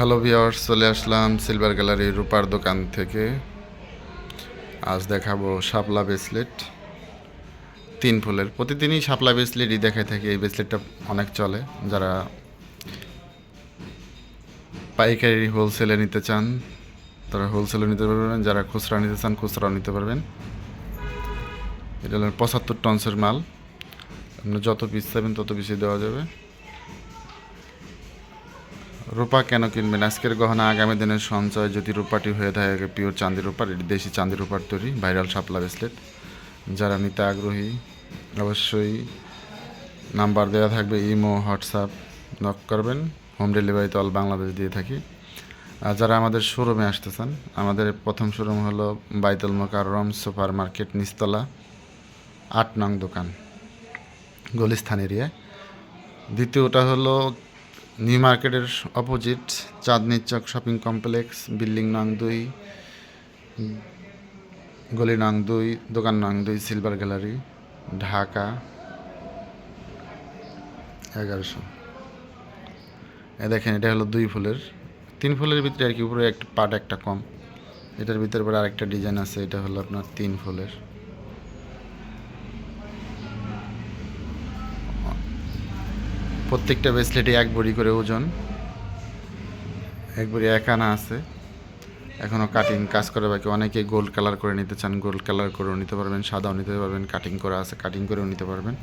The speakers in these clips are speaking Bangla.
হ্যালো ভিওর্স চলে আসলাম সিলভার গ্যালারি রূপার দোকান থেকে। আজ দেখাবো শাপলা ব্রেসলেট তিন ফুলের। প্রতিদিনই শাপলা ব্রেসলেটই দেখাই থাকি। এই ব্রেসলেটটা অনেক চলে। যারা পাইকারি হোলসেলে নিতে চান, তারা হোলসেলে নিতে পারবেন। যারা খুচরা নিতে চান, খুচরাও নিতে পারবেন। এটা হলো পঁচাত্তর টনসের মাল। আপনার যত পিস চাইবেন, তত পিসই দেওয়া যাবে। রূপা কেন কিনবেন? আজকের গহনা আগামী দিনের সঞ্চয় যদি রূপাটি হয়ে থাকে পিওর চাঁদি রূপার, এটি দেশি চাঁদি রূপার তৈরি ভাইরাল শাপলা ব্রেসলেট যারা নিতে আগ্রহী, অবশ্যই নাম্বার দেওয়া থাকবে, ইমো, হোয়াটসঅ্যাপ, নক করবেন। হোম ডেলিভারি অল বাংলাদেশ দিয়ে থাকি। আর যারা আমাদের শোরুমে আসতে চান আমাদের প্রথম শোরুম হলো বাইতুল মোকাররম সুপার মার্কেট নিস্তলা আট নং দোকান, গলিস্থান এরিয়ায় দ্বিতীয়টা হলো নিউ মার্কেটের opposite Chandni Chowk shopping complex, building নং দুই গলি নং দুই, দোকান নং দুই, সিলভার গ্যালারি, ঢাকা এগারোশো। এ দেখেন, এটা হলো দুই ফুলের। তিন ফুলের ভিতরে আর কি, উপরে একটা, পাট একটা কম। এটার ভিতরে পরে আরেকটা ডিজাইন আছে, এটা হলো আপনার তিন ফুলের। প্রত্যেকটা ব্রেসলেটে এক বড়ি করে ওজন। এক বড়ি এক আনা আছে। এখনও কাটিং কাজ করে বাকি। অনেকে গোল্ড কালার করে নিতে চান গোল্ড কালার করেও নিতে পারবেন, সাদাও নিতে পারবেন কাটিং করা আছে কাটিং করেও নিতে পারবেন।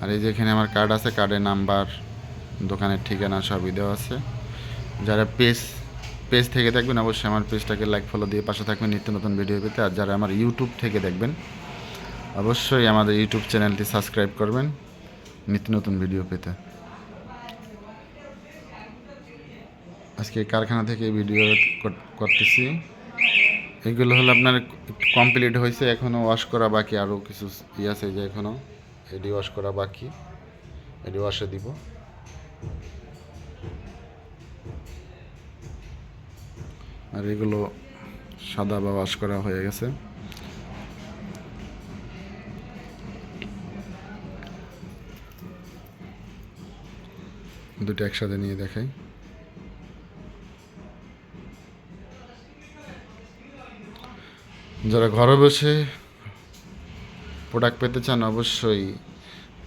আর এই যে এখানে আমার কার্ড আছে কার্ডের নাম্বার দোকানের ঠিকানা সবই দেওয়া আছে। যারা পেজ পেজ থেকে দেখবেন, অবশ্যই আমার পেজটাকে লাইক ফলো দিয়ে পাশে থাকবেন নিত্য নতুন ভিডিও পেতে। আর যারা আমার ইউটিউব থেকে দেখবেন, অবশ্যই আমাদের ইউটিউব চ্যানেলটি সাবস্ক্রাইব করবেন নিত্য নতুন ভিডিও পেতে। আজকে কারখানা থেকে ভিডিও কর- করতেছি। এগুলো হলো আপনার কমপ্লিট হয়েছে এখনও ওয়াশ করা বাকি। আরও কিছু ই আছে যে এখনও এডি ওয়াশ করা বাকি। এডি ওয়াশে দিব। আর এগুলো সাদা বা ওয়াশ করা হয়ে গেছে। দুটো একসাথে নিয়ে দেখাই। যারা ঘরে বসে প্রোডাক্ট পেতে চান, অবশ্যই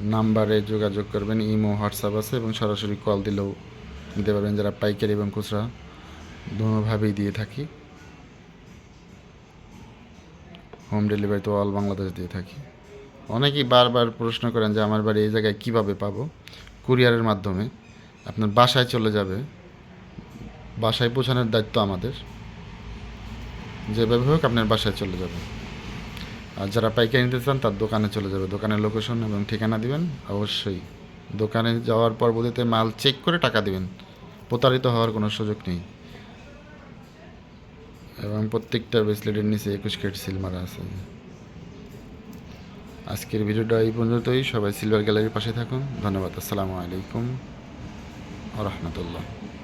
নাম্বারে যোগাযোগ করবেন, ইমো, হোয়াটসঅ্যাপ আছে এবং সরাসরি কল দিলেও দিতে পারবেন। যারা পাইকারি এবং খুচরা, দুভাবেই দিয়ে থাকি। হোম ডেলিভারি তো অল বাংলাদেশ দিয়ে থাকি। অনেকেই বারবার প্রশ্ন করেন যে, আমার বাড়ি এই জায়গায় কীভাবে পাবো? কুরিয়ারের মাধ্যমে। আপনার বাসায় চলে যাবে। বাসায় পৌঁছানোর দায়িত্ব আমাদের। যেভাবে হোক আপনার বাসায় চলে যাবে আর যারা পাইকারি নিতে চান, তার দোকানে চলে যাবে। দোকানের লোকেশন এবং ঠিকানা দিবেন। অবশ্যই দোকানে যাওয়ার পর পরবর্তীতে মাল চেক করে টাকা দিবেন। প্রতারিত হওয়ার কোনো সুযোগ নেই। এবং প্রত্যেকটা ব্রেসলেটের নিচে একুশ কেট সিল মারা আছে। আজকের ভিডিওটা এই পর্যন্তই। সবাই সিলভার গ্যালারির পাশে থাকুন। ধন্যবাদ। আসসালামু আলাইকুম রহমতুল্লাহ।